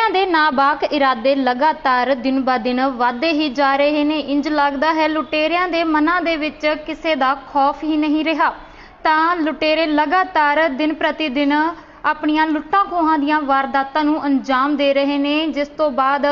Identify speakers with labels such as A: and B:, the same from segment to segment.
A: ਲੁਟੇਰਿਆਂ ਦੇ ਨਾਬਾਕ ਇਰਾਦੇ ਲਗਾਤਾਰ ਦਿਨ ਬਾ ਦਿਨ ਵਧਦੇ ਹੀ ਜਾ ਰਹੇ ਨੇ। ਇੰਜ ਲੱਗਦਾ ਹੈ ਲੁਟੇਰਿਆਂ ਦੇ ਮਨਾਂ ਦੇ ਵਿੱਚ ਕਿਸੇ ਦਾ ਖੌਫ ਹੀ ਨਹੀਂ ਰਿਹਾ। ਤਾਂ ਲੁਟੇਰੇ ਲਗਾਤਾਰ ਦਿਨ ਪ੍ਰਤੀ ਦਿਨ ਆਪਣੀਆਂ ਲੁੱਟਾਂ ਖੋਹਾਂ ਦੀਆਂ ਵਾਰਦਾਤਾਂ ਨੂੰ ਅੰਜਾਮ ਦੇ ਰਹੇ ਨੇ। ਜਿਸ ਤੋਂ ਬਾਅਦ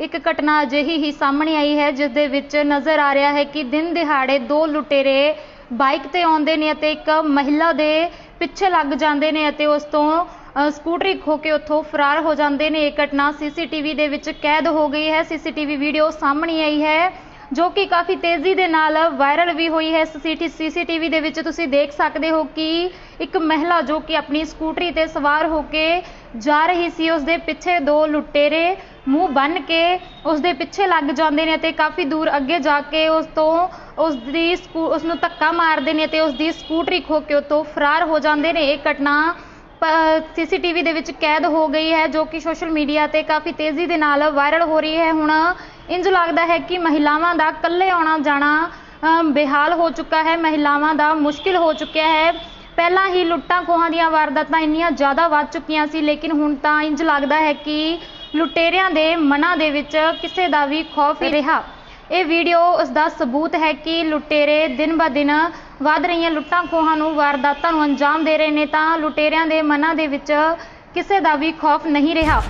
A: ਇੱਕ ਘਟਨਾ ਅਜਿਹੀ ਹੀ ਸਾਹਮਣੇ ਆਈ ਹੈ, ਜਿਸ ਦੇ ਵਿੱਚ ਨਜ਼ਰ ਆ ਰਿਹਾ ਹੈ ਕਿ ਦਿਨ ਦਿਹਾੜੇ ਦੋ ਲੁਟੇਰੇ ਬਾਈਕ ਤੇ ਆਉਂਦੇ ਨੇ ਅਤੇ ਇੱਕ ਮਹਿਲਾ ਦੇ ਪਿੱਛੇ ਲੱਗ ਜਾਂਦੇ ਨੇ ਅਤੇ ਉਸ ਤੋਂ ਸਕੂਟਰੀ ਖੋ ਕੇ ਉੱਥੋਂ ਫਰਾਰ ਹੋ ਜਾਂਦੇ ਨੇ। ਇਹ ਘਟਨਾ ਸੀਸੀਟੀਵੀ ਦੇ ਵਿੱਚ ਕੈਦ ਹੋ ਗਈ ਹੈ। ਸੀਸੀਟੀਵੀ ਵੀਡੀਓ ਸਾਹਮਣੇ ਆਈ ਹੈ, ਜੋ ਕਿ ਕਾਫੀ ਤੇਜ਼ੀ ਦੇ ਨਾਲ ਵਾਇਰਲ ਵੀ ਹੋਈ ਹੈ। ਸੀਸੀਟੀਵੀ ਦੇ ਵਿੱਚ ਤੁਸੀਂ ਦੇਖ ਸਕਦੇ ਹੋ ਕਿ ਇੱਕ ਮਹਿਲਾ ਜੋ ਕਿ ਆਪਣੀ ਸਕੂਟਰੀ ਤੇ ਸਵਾਰ ਹੋ ਕੇ ਜਾ ਰਹੀ ਸੀ ਉਸ ਦੇ ਪਿੱਛੇ ਦੋ ਲੁਟੇਰੇ ਮੂੰਹ ਬੰਨ ਕੇ ਉਸ ਦੇ ਪਿੱਛੇ ਲੱਗ ਜਾਂਦੇ ਨੇ ਤੇ ਕਾਫੀ ਦੂਰ ਅੱਗੇ ਜਾ ਕੇ ਉਸ ਤੋਂ ਉਸ ਦੀ ਉਸ ਨੂੰ ਧੱਕਾ ਮਾਰਦੇ ਨੇ ਤੇ ਉਸ ਦੀ ਸਕੂਟਰੀ ਖੋ ਕੇ ਉਤੋਂ ਫਰਾਰ ਹੋ ਜਾਂਦੇ ਨੇ। ਇਹ ਘਟਨਾ ਸੀਸੀਟੀਵੀ ਦੇ ਵਿੱਚ ਕੈਦ ਹੋ ਗਈ ਹੈ, ਜੋ ਕਿ ਸੋਸ਼ਲ ਮੀਡੀਆ ਤੇ ਕਾਫੀ ਤੇਜ਼ੀ ਦੇ ਨਾਲ ਵਾਇਰਲ ਹੋ ਰਹੀ ਹੈ। ਹੁਣ ਇੰਜ ਲੱਗਦਾ ਹੈ ਕਿ ਮਹਿਲਾਵਾਂ ਦਾ ਇਕੱਲੇ ਆਉਣਾ ਜਾਣਾ ਬੇਹਾਲ ਹੋ ਚੁੱਕਾ ਹੈ। ਮਹਿਲਾਵਾਂ ਦਾ ਮੁਸ਼ਕਿਲ ਹੋ ਚੁੱਕਿਆ ਹੈ। ਪਹਿਲਾਂ ਹੀ ਲੁੱਟਾਂ ਖੋਹਾਂ ਦੀਆਂ ਵਾਰਦਾਤਾਂ ਇੰਨੀਆਂ ਜ਼ਿਆਦਾ ਵੱਧ ਚੁੱਕੀਆਂ ਸੀ, ਲੇਕਿਨ ਹੁਣ ਤਾਂ ਇੰਜ ਲੱਗਦਾ ਹੈ ਕਿ ਲੁਟੇਰਿਆਂ ਦੇ ਮਨਾਂ ਦੇ ਵਿੱਚ ਕਿਸੇ ਦਾ ਵੀ ਖੌਫ ਨਹੀਂ ਰਿਹਾ। ਇਹ ਵੀਡੀਓ ਉਸ ਦਾ ਸਬੂਤ ਹੈ ਕਿ ਲੁਟੇਰੇ ਦਿਨ ਬ ਦਿਨ ਵੱਧ ਰਹੀਆਂ ਲੁੱਟਾਂ ਖੋਹਾਂ ਨੂੰ ਵਾਰਦਾਤਾਂ ਨੂੰ ਅੰਜਾਮ ਦੇ ਰਹੇ ਨੇ ਤਾਂ ਲੁਟੇਰਿਆਂ ਦੇ ਮਨਾਂ ਦੇ ਵਿੱਚ ਕਿਸੇ ਦਾ ਵੀ ਖੌਫ ਨਹੀਂ ਰਿਹਾ।